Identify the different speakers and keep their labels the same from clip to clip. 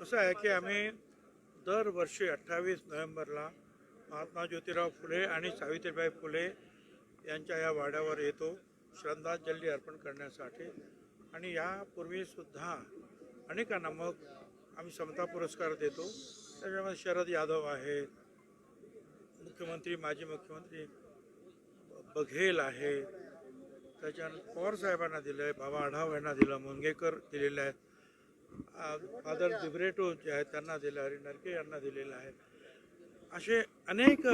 Speaker 1: असं आहे की आम्ही दरवर्षी अठ्ठावीस नोव्हेंबरला महात्मा ज्योतिराव फुले आणि सावित्रीबाई फुले यांच्या या वाड्यावर येतो श्रद्धांजली अर्पण करण्यासाठी. आणि यापूर्वीसुद्धा अनेकांना मग आम्ही समता पुरस्कार देतो. त्याच्यामध्ये शरद यादव आहेत मुख्यमंत्री माजी मुख्यमंत्री बघेल आहे. त्याच्यानंतर पवार साहेबांना दिलं आहे बाबा आढाव यांना दिलं मुंगेकर दिलेलं आहे फादर दिब्रेटो जे आहेत त्यांना दिलं हरी नरके यांना दिलेलं आहे. असे अनेक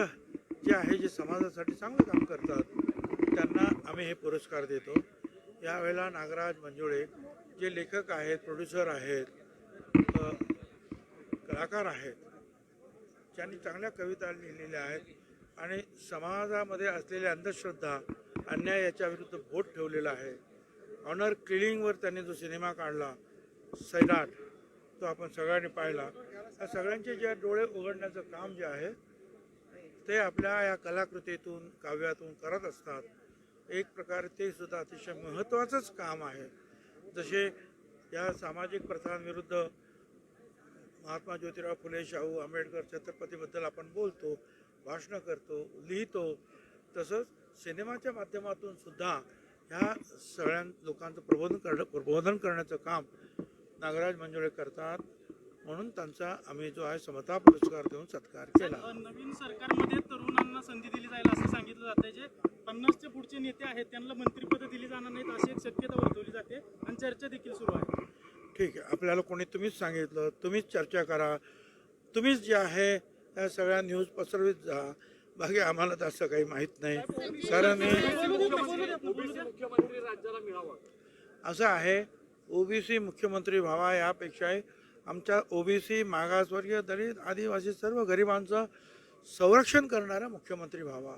Speaker 1: जे आहे जे समाजासाठी चांगलं काम करतात त्यांना आम्ही हे पुरस्कार देतो. यावेळेला नागराज मंजुळे जे लेखक आहेत प्रोड्युसर आहेत कलाकार आहेत ज्यांनी चांगल्या कविता लिहिलेल्या आहेत आणि समाजामध्ये असलेल्या अंधश्रद्धा अन्याय याच्या विरुद्ध बोट ठेवलेला आहे. ऑनर किलिंगवर त्यांनी जो सिनेमा काढला सैलाट तो आपण सगळ्यांनी पाहिला. या सगळ्यांचे जे डोळे उघडण्याचं काम जे आहे ते आपल्या या कलाकृतीतून काव्यातून करत असतात. एक प्रकारे ते सुद्धा अतिशय महत्त्वाचंच काम आहे. जसे या सामाजिक प्रथांविरुद्ध महात्मा ज्योतिराव फुले शाहू आंबेडकर छत्रपतीबद्दल आपण बोलतो भाषणं करतो लिहितो. तसंच सिनेमाच्या माध्यमातून सुद्धा ह्या सगळ्या लोकांचं प्रबोधन करणं प्रबोधन करण्याचं काम नागराज मंजुळे करतात म्हणून त्यांचा आम्ही जो आहे समता पुरस्कार देऊन सत्कार केला.
Speaker 2: नवीन सरकारमध्ये तरुणांना संधी दिली जाईल असं सांगितलं जातंय जे पन्नासचे पुढचे नेते आहेत त्यांना मंत्रिपद दिली जाणार नाहीत अशी एक शक्यता वर्तवली जाते आणि चर्चा देखील सुरू आहे.
Speaker 1: ठीक आहे आपल्याला कोणी तुम्हीच सांगितलं तुम्हीच चर्चा करा तुम्हीच जे आहे या सगळ्या न्यूज पसरवीत जा बाकी आम्हाला तसं काही माहीत नाही. कारण
Speaker 3: मुख्यमंत्री राज्याला मिळावा.
Speaker 1: असं आहे ओबीसी मुख्यमंत्री व्हावा यापेक्षाही आमच्या ओबीसी मागासवर्गीय दलित आदिवासी सर्व गरिबांचं संरक्षण करणारा मुख्यमंत्री व्हावा.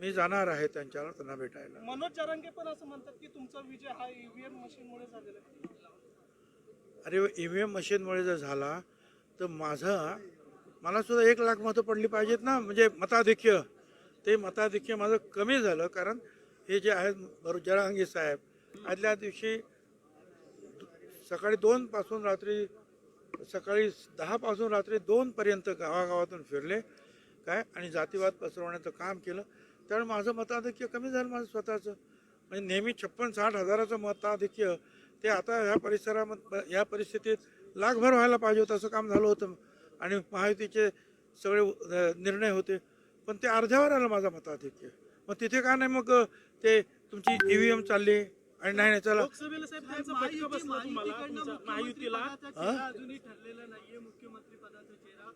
Speaker 1: मी जाणार आहे त्यांच्यावर त्यांना भेटायला.
Speaker 2: मनोज जरांगे पण असं म्हणतात की तुमचा विजय हा ईव्हीएम मशीनमुळे झालेला आहे.
Speaker 1: अरे ई व्ही एम मशीनमुळे जर झाला तर माझं मला सुद्धा एक लाख मतं पडली पाहिजेत ना. म्हणजे मताधिक्य. ते मताधिक्य माझं कमी झालं कारण हे जे आहेत जरांगी साहेब आदल्या दिवशी सकाळी दोनपासून रात्री सकाळी दहापासून रात्री दोनपर्यंत गावागावातून फिरले काय? आणि जातीवाद पसरवण्याचं काम केलं. त्यामुळे माझं मताधिक्य कमी झालं माझं स्वतःचं. म्हणजे नेहमी छप्पन साठ हजाराचं मताधिक्य ते आता ह्या परिसरामध्ये ह्या परिस्थितीत लाखभर व्हायला पाहिजे होतं असं काम झालं होतं. आणि महायुतीचे सगळे निर्णय होते. पण ते अर्ध्यावर आलं माझं मताधिक्य. मग तिथे का नाही मग ते तुमची ई व्ही एम चालली आणि नाही नाही चला.
Speaker 2: लोकसभेला साहेब त्यांचा फटका बसला तुम्हाला तुमच्या महायुतीला.
Speaker 1: हा?
Speaker 4: अजूनही ठरलेला नाहीये मुख्यमंत्री पदाचा चेहरा.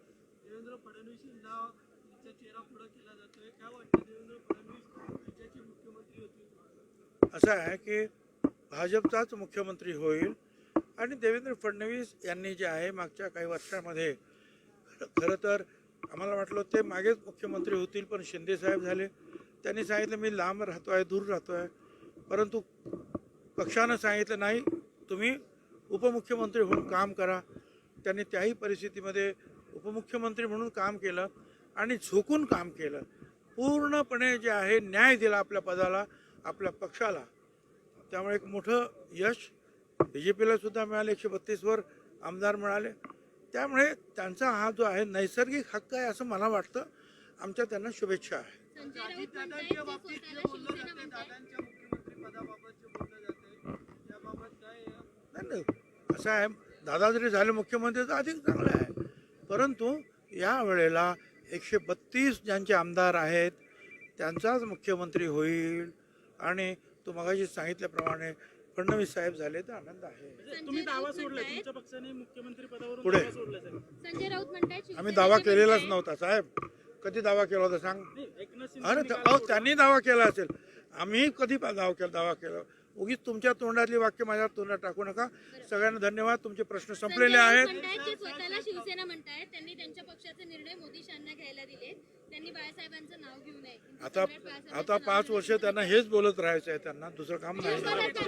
Speaker 4: देवेंद्र त्यांचा चेहरा पुढे केला जातोय. काय वाटतं देवेंद्र फडणवीस राज्याचे मुख्यमंत्री होतील?
Speaker 1: असं आहे की भाजपचाच मुख्यमंत्री होईल आणि देवेंद्र फडणवीस यांनी जे आहे मागच्या काही वर्षामध्ये खरं- खरं तर आम्हाला वाटलं ते मागेच मुख्यमंत्री होतील पण शिंदे साहेब झाले. त्यांनी सांगितलं मी लांब राहतो आहे दूर राहतो आहे. परंतु पक्षानं सांगितलं नाही तुम्ही उपमुख्यमंत्री म्हणून काम करा. त्यांनी त्याही परिस्थितीमध्ये उपमुख्यमंत्री म्हणून काम केलं आणि झोकून काम केलं. पूर्णपणे जे आहे न्याय दिला आपल्या पदाला आपल्या पक्षाला. त्यामुळे एक मोठं यश बी जे पीला सुद्धा मिळालं एकशे बत्तीसवर आमदार मिळाले. त्यामुळे त्यांचा हा जो आहे नैसर्गिक हक्क आहे असं मला वाटतं. आमच्या त्यांना शुभेच्छा आहे. नाही नाही. असं आहे दादा जरी झाले मुख्यमंत्री तर अधिक चांगलं आहे. परंतु या वेळेला एकशे बत्तीस ज्यांचे आमदार आहेत त्यांचाच मुख्यमंत्री होईल. आणि तो मगाशी सांगितल्याप्रमाणे फडणवीस साहेब झाले तर आनंद आहे.
Speaker 2: तुम्ही दावा
Speaker 5: म्हणतायत-
Speaker 2: तुमच्या पक्षाने मुख्यमंत्री पदावरून
Speaker 1: पुढे.
Speaker 2: दावा
Speaker 1: आम्ही दावा केलेलाच नव्हता साहेब. कधी दावा केला होता सांग? अरे अहो त्यांनी दावा केला असेल. आम्ही कधी पा- दावा केला दावा केला. उगीच तुमच्या तोंडातली वाक्य माझ्या तोंडात टाकू नका. सगळ्यांना धन्यवाद. तुमचे प्रश्न संपलेले आहेत.
Speaker 5: म्हणतायत की स्वतःला शिवसेना म्हणतायत. त्यांनी त्यांच्या पक्षाचे निर्णय मोदी शांना घ्यायला दिले त्यांनी बाळासाहेबांचं नाव घेऊ नये.
Speaker 1: आता आता पाच वर्ष. त्यांना हेच बोलत राहायचं आहे त्यांना. दुसरं काम नाही.